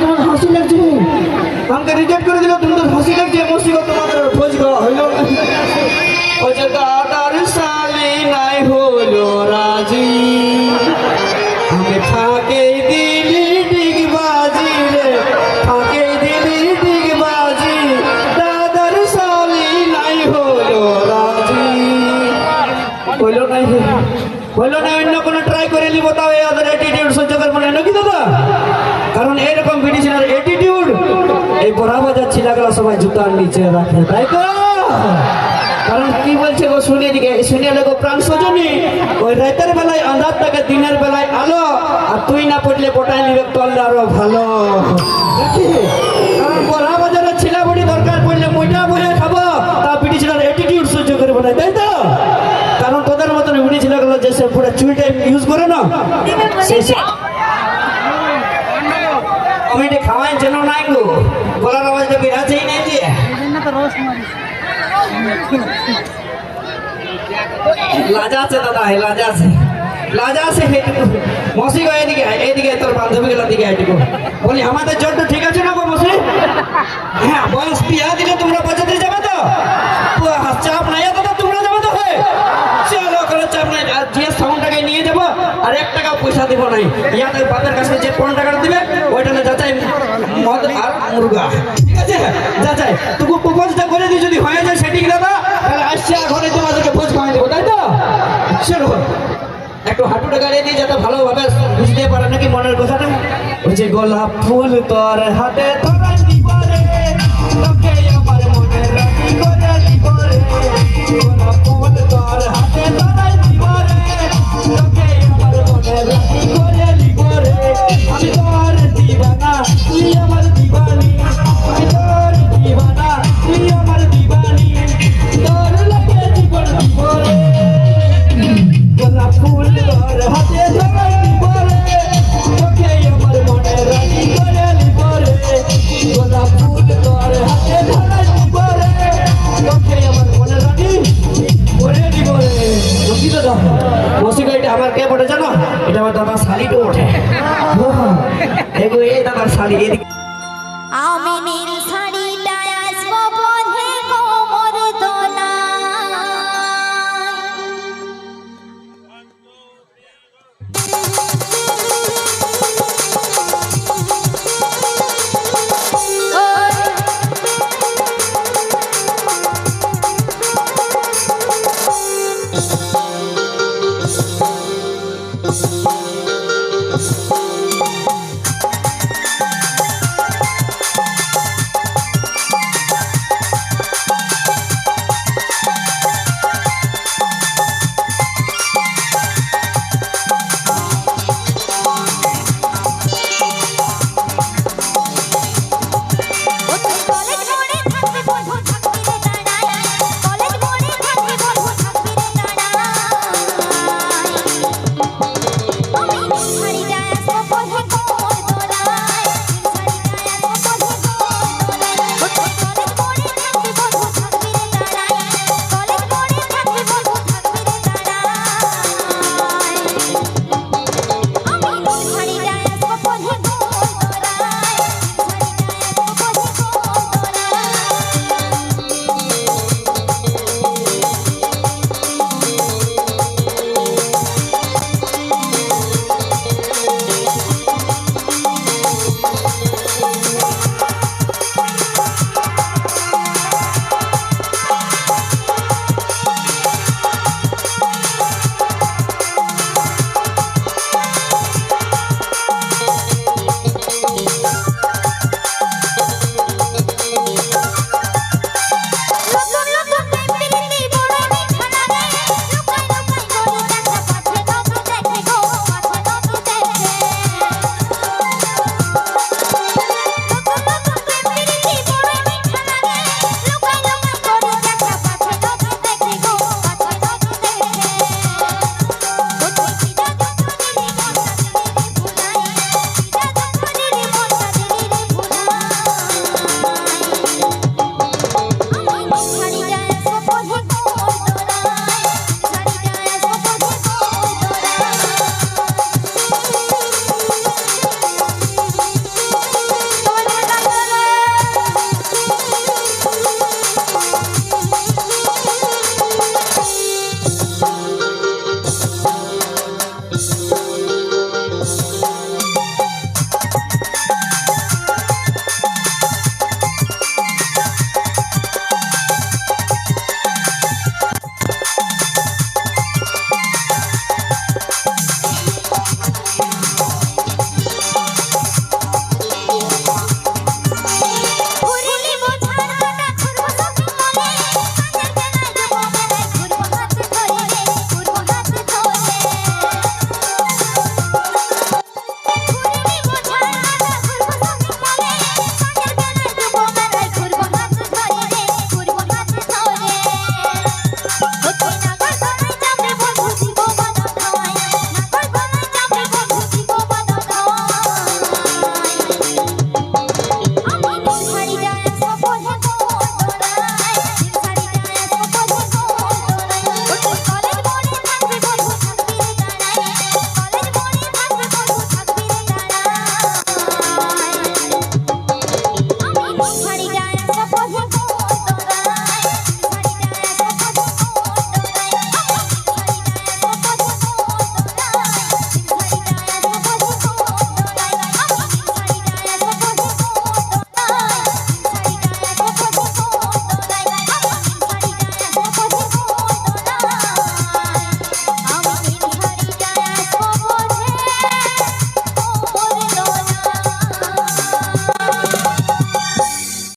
তোমার হাসি লাগছে। আমাকে রিজেক্ট করে দিল তোমাদের হাসি লাগছে মুসিবত তোমাদের খোঁজ হইল। বলছে দাদার সালি নাই হলো রাজি। ফাঁকে দিলি ডিগবাজি রে, ফাঁকে দিলি ডিগবাজি দাদার সালি নাই হলো রাজি। হইল নাই হইল না, অন্য কোনো ট্রাই করে নিব, তাও এই ওদের অ্যাটিটিউড সহ্য করব না। নাকি দাদা? কারণ এইরকম ব্রিটিশের অ্যাটিটিউড এই বড়া বাজার ছিলাগুলো সবাই জুতার নিচে রাখে তাই তো? কারণ কি বলছে গো, শুনে দিকে, শুনে লোক প্রাণ সজনী, ওই রাতের বেলায় আন্ধার থাকে দিনের বেলায় আলো, আর তুই না পড়লে পটাই নিবে তললে আরও ভালো দেখি? কারণ বড়া বাজারের ছিলা বড়ি দরকার পড়লে মইটা বলে খাব তা ব্রিটিশের অ্যাটিটিউড সহ্য করব না তাই তো কারণ তোদের মতন বিড়ি ছিলাগুলো যে সে পুরো চুইটা ইউজ করে না আমি এটা খাওয়াই যেন নাই গো। গলার আওয়াজ তো বেরাচ্ছেই লাজা আছে দাদা হে লাজা আছে। লাজা আছে হেটুকু মসি গো, এদিকে এদিকে তোর বান্ধবী গুলো দিকে এটুকু। বলি, আমাদের জন্য ঠিক আছে না গো মসি? হ্যাঁ বয়স বিয়া দিলে তোমরা বাঁচাতে যাবে তো ও, চাপ নাই দাদা তোমরা যাবে তো হে চলো কোনো চাপ নাই আর যে সাউন্ডটাকে নিয়ে যাব আর এক টাকা পয়সা দিব নাই ইয়াদের বাপের কাছে যে পনেরো টাকা দিবে? ওইটা যাচাই মদ আর মুরগা। ঠিক আছে? যাচাই। তুকু প্রপোজটা করে দিই যদি হয়ে যায় সেটিং দাদা তাহলে আসছে ঘরে তোমাদেরকে ভোজ খাওয়াই দেবো তাই তো? চলো। একটু হাঁটুটা গাড়িয়ে দিয়ে যাতে ভালোভাবে বুঝতে পারে নাকি মনের কথাটা। ওই যে গোলাপ ফুল তোর হাতে তোরাই দিব রে তোকে আমার মনে রাখি তোর হাতে তোরাই মমিনীর শাড়িটা আসব বধে কোমর দোলা Thank